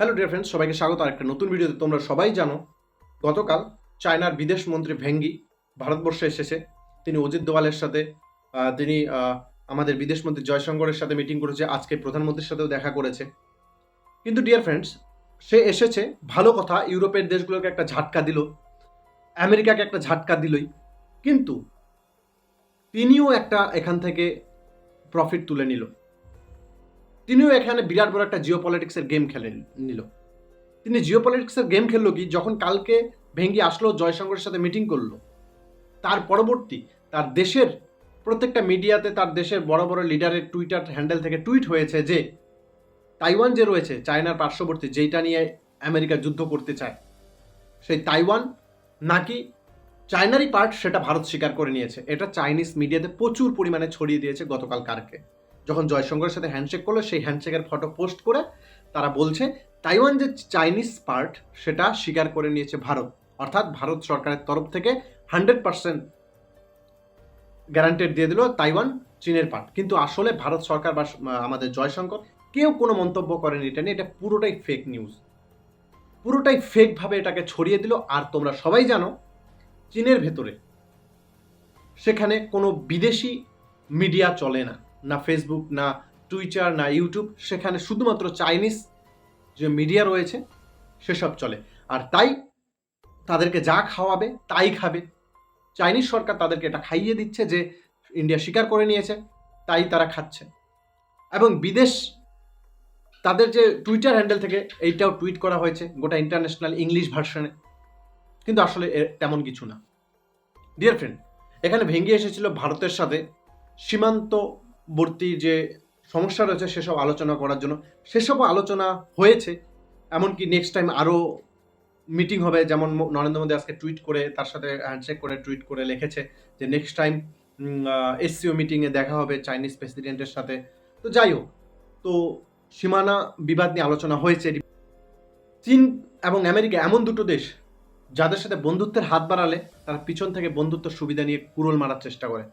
Hello dear friends সবাইকে স্বাগত। আরেকটা নতুন ভিডিওতে তোমরা সবাই জানো, গতকাল চায়নার বিদেশ মন্ত্রী ভেঙ্গি ভারতবর্ষে এসেছে। তিনি অজিত দোয়ালের সাথে তিনি আমাদের বিদেশ মন্ত্রী জয়শঙ্করের সাথে মিটিং করেছে, আজকে প্রধানমন্ত্রীর সাথেও দেখা করেছে। কিন্তু ডিয়ার ফ্রেন্ডস সে এসেছে, ভালো কথা, ইউরোপের দেশগুলোকে একটা ঝাটকা দিল, আমেরিকাকে একটা ঝাটকা দিলই, কিন্তু তিনিও একটা এখান থেকে প্রফিট তুলে নিল। তিনিও এখানে বিরাট বড় একটা জিও পলিটিক্সের গেম খেলে নিল। তিনি জিও পলিটিক্সের গেম খেললো কি? যখন কালকে ভেঙ্গি আসলো জয়শঙ্করের সাথে মিটিং করল। তার পরবর্তী, তার দেশের প্রত্যেকটা মিডিয়াতে তার দেশের বড় বড় লিডারের টুইটার হ্যান্ডেল থেকে টুইট হয়েছে যে, তাইওয়ান যে রয়েছে, চায়নার পার্শ্ববর্তী, যেইটা নিয়ে আমেরিকা যুদ্ধ করতে চায়, সেই তাইওয়ান নাকি চায়নারই পার্ট সেটা ভারত স্বীকার করে নিয়েছে। এটা চাইনিজ মিডিয়াতে প্রচুর পরিমাণে ছড়িয়ে দিয়েছে গতকাল কারকে যখন জয়শঙ্করের সাথে হ্যান্ডশেক করল, সেই হ্যান্ডশেকের ফটো পোস্ট করে তারা বলছে তাইওয়ান যে চাইনিজ পার্ট সেটা স্বীকার করে নিয়েছে ভারত। অর্থাৎ ভারত সরকারের তরফ থেকে হান্ড্রেড পার্সেন্ট গ্যারান্টেড দিয়ে দিল তাইওয়ান চীনের পার্ট কিন্তু আসলে ভারত সরকার বা আমাদের জয়শঙ্কর কেউ কোনো মন্তব্য করেনি এটা নিয়ে। এটা পুরোটাই ফেক নিউজ পুরোটাই ফেকভাবে এটাকে ছড়িয়ে দিল। আর তোমরা সবাই জানো, চীনের ভেতরে সেখানে কোনো বিদেশি মিডিয়া চলে না। না ফেসবুক না টুইটার না ইউটিউব সেখানে শুধুমাত্র চাইনিজ যে মিডিয়া রয়েছে, সেসব চলে। আর তাই তাদেরকে যা খাওয়াবে, তাই খাবে। চাইনিজ সরকার তাদেরকে এটা খাইয়ে দিচ্ছে যে ইন্ডিয়া স্বীকার করে নিয়েছে, তাই তারা খাচ্ছে। এবং বিদেশ তাদের যে টুইটার হ্যান্ডেল থেকে, এইটাও টুইট করা হয়েছে, গোটা ইন্টারন্যাশনাল ইংলিশ ভার্সনে কিন্তু আসলে তেমন কিছু না। ডিয়ার ফ্রেন্ড এখানে ভেঙে এসেছিল ভারতের সাথে সীমান্তবর্তী যে সমস্যা রয়েছে, সেসব আলোচনা করার জন্য। সেসবও আলোচনা হয়েছে। এমনকি নেক্সট টাইম আরও মিটিং হবে। যেমন নরেন্দ্র মোদী আজকে টুইট করে, তার সাথে হ্যান্ডশেক করে টুইট করে লিখেছে যে নেক্সট টাইম এসসিও মিটিংয়ে দেখা হবে চাইনিজ প্রেসিডেন্টের সাথে। তো যাই হোক, তো সীমানা বিবাদ নিয়ে আলোচনা হয়েছে। চীন এবং আমেরিকা এমন দুটো দেশ, যাদের সাথে বন্ধুত্বের হাত বাড়ালে তারা পিছন থেকে বন্ধুত্ব সুবিধা নিয়ে কুরল মারার চেষ্টা করে।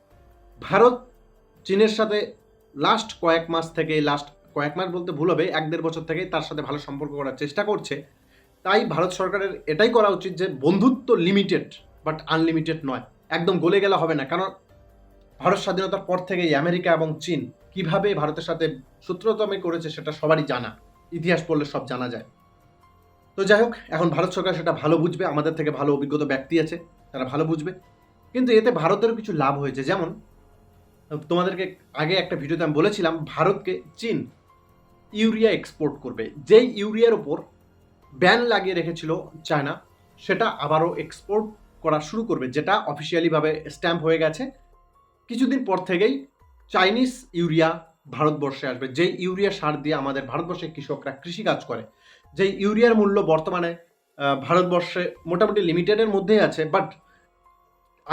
ভারত চীনের সাথে লাস্ট কয়েক মাস থেকে লাস্ট কয়েক মাস বলতে ভুল হবে, এক দেড় বছর থেকেই তার সাথে ভালো সম্পর্ক করার চেষ্টা করছে। তাই ভারত সরকারের এটাই করা উচিত যে বন্ধুত্ব লিমিটেড বাট আনলিমিটেড নয়। একদম গলে গেলে হবে না, কারণ ভারত স্বাধীনতার পর থেকেই আমেরিকা এবং চীন কীভাবে ভারতের সাথে সূত্রতমে করেছে সেটা সবারই জানা। ইতিহাস পড়লে সব জানা যায়। তো যাই হোক, এখন ভারত সরকার সেটা ভালো বুঝবে, আমাদের থেকে ভালো অভিজ্ঞতা ব্যক্তি আছে, তারা ভালো বুঝবে। কিন্তু এতে ভারতেরও কিছু লাভ হয়েছে। যেমন তোমাদেরকে আগে একটা ভিডিওতে আমি বলেছিলাম, ভারতকে চীন ইউরিয়া এক্সপোর্ট করবে। যেই ইউরিয়ার ওপর ব্যান লাগিয়ে রেখেছিল চায়না, সেটা আবারও এক্সপোর্ট করা শুরু করবে, যেটা অফিসিয়ালিভাবে স্ট্যাম্প হয়ে গেছে। কিছুদিন পর থেকেই চাইনিজ ইউরিয়া ভারতবর্ষে আসবে। যেই ইউরিয়া সার দিয়ে আমাদের ভারতবর্ষের কৃষকরা কৃষিকাজ করে, যেই ইউরিয়ার মূল্য বর্তমানে ভারতবর্ষে মোটামুটি লিমিটেডের মধ্যেই আছে বাট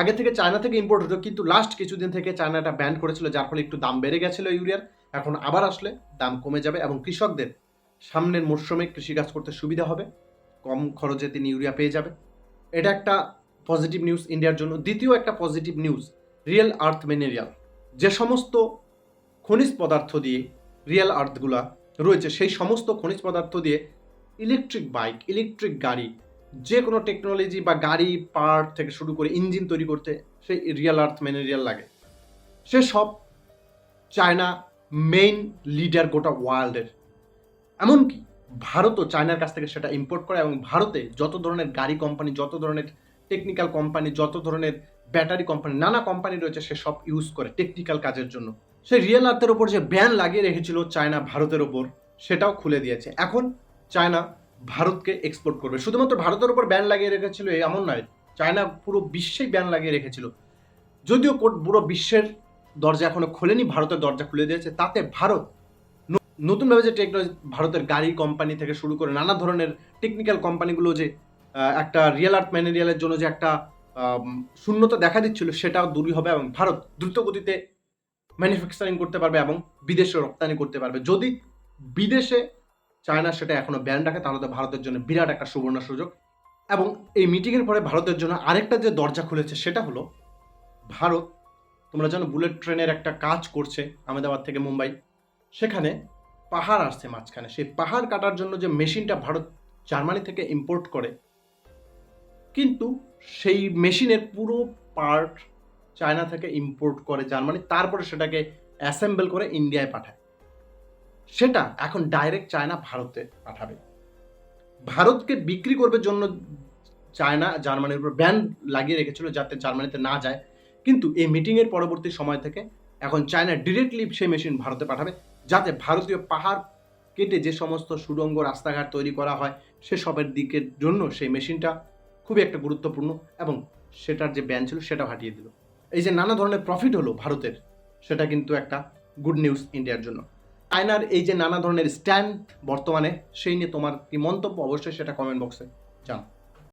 আগে থেকে চায়না থেকে ইম্পোর্ট হতো, কিন্তু লাস্ট কিছুদিন থেকে চায়না এটা ব্যান করেছিল, যার ফলে একটু দাম বেড়ে গেছিল ইউরিয়ার। এখন আবার আসলে দাম কমে যাবে এবং কৃষকদের সামনের মরশুমে কৃষিকাজ করতে সুবিধা হবে। কম খরচে তিনি ইউরিয়া পেয়ে যাবে। এটা একটা পজিটিভ নিউজ ইন্ডিয়ার জন্য। দ্বিতীয় একটা positive news rare earth mineral যে সমস্ত খনিজ পদার্থ দিয়ে রিয়েল আর্থগুলা রয়েছে, সেই সমস্ত খনিজ পদার্থ দিয়ে ইলেকট্রিক বাইক ইলেকট্রিক গাড়ি যে কোনো টেকনোলজি বা গাড়ি পার্ট থেকে শুরু করে ইঞ্জিন তৈরি করতে সেই রিয়েল আর্থ ম্যাটেরিয়াল লাগে। সে সব চায়না মেইন লিডার গোটা ওয়ার্ল্ডের এমনকি ভারতও চায়নার কাছ থেকে সেটা ইম্পোর্ট করে এবং ভারতে যত ধরনের গাড়ি কোম্পানি যত ধরনের টেকনিক্যাল কোম্পানি যত ধরনের ব্যাটারি কোম্পানি নানা কোম্পানি রয়েছে সে সব ইউজ করে টেকনিক্যাল কাজের জন্য। সেই রিয়েল আর্থের ওপর যে ব্যান লাগিয়ে রেখেছিল চায়না ভারতের ওপর সেটাও খুলে দিয়েছে। এখন চায়না ভারতকে এক্সপোর্ট করবে। শুধুমাত্র ভারতের উপর ব্যান লাগিয়ে রেখেছিল এমন নয় চায়না পুরো বিশ্বেই ব্যান লাগিয়ে রেখেছিল। যদিও কোট পুরো বিশ্বের দরজা এখনও খোলেনি, ভারতের দরজা খুলে দিয়েছে, তাতে ভারত নতুনভাবে যে টেকনোলজি ভারতের গাড়ি কোম্পানি থেকে শুরু করে নানা ধরনের টেকনিক্যাল কোম্পানিগুলো যে একটা রিয়েল আর্ট ম্যানেরিয়ালের জন্য যে একটা শূন্যতা দেখা দিচ্ছিল, সেটাও দূরই হবে এবং ভারত দ্রুত গতিতে ম্যানুফ্যাকচারিং করতে পারবে এবং বিদেশে রপ্তানি করতে পারবে। যদি বিদেশে চায়না সেটা এখনও ব্যান রাখে, তাহলে তো ভারতের জন্য বিরাট একটা সুবর্ণ সুযোগ। এবং এই মিটিংয়ের পরে ভারতের জন্য আরেকটা যে দরজা খুলেছে, সেটা হলো ভারত, তোমরা জানো বুলেট ট্রেনের একটা কাজ করছে আহমেদাবাদ থেকে মুম্বাই। সেখানে পাহাড় আসছে মাঝখানে। সেই পাহাড় কাটার জন্য যে মেশিনটা ভারত জার্মানি থেকে ইম্পোর্ট করে, কিন্তু সেই মেশিনের পুরো পার্ট চায়না থেকে ইম্পোর্ট করে জার্মানি, তারপরে সেটাকে অ্যাসেম্বল করে ইন্ডিয়ায় পাঠায়। সেটা এখন ডাইরেক্ট চায়না ভারতে পাঠাবে। ভারতকে বিক্রি করবে জন্য চায়না জার্মানির উপর ব্যান লাগিয়ে রেখেছিল যাতে জার্মানিতে না যায়। কিন্তু এই মিটিংয়ের পরবর্তী সময় থেকে এখন চায়না ডিরেক্টলি সেই মেশিন ভারতে পাঠাবে, যাতে ভারতীয় পাহাড় কেটে যে সমস্ত সুড়ঙ্গ রাস্তাঘাট তৈরি করা হয় সেসবের দিকের জন্য সেই মেশিনটা খুবই একটা গুরুত্বপূর্ণ এবং সেটার যে ব্যান ছিল সেটা হাটিয়ে দিল। এই যে নানা ধরনের প্রফিট হলো ভারতের, সেটা কিন্তু একটা গুড নিউজ ইন্ডিয়ার জন্য। চায়নার এই যে নানা ধরনের স্ট্যান্ড বর্তমানে, সেই নিয়ে তোমার কি মন্তব্য? অবশ্যই সেটা কমেন্ট বক্সে জানাও।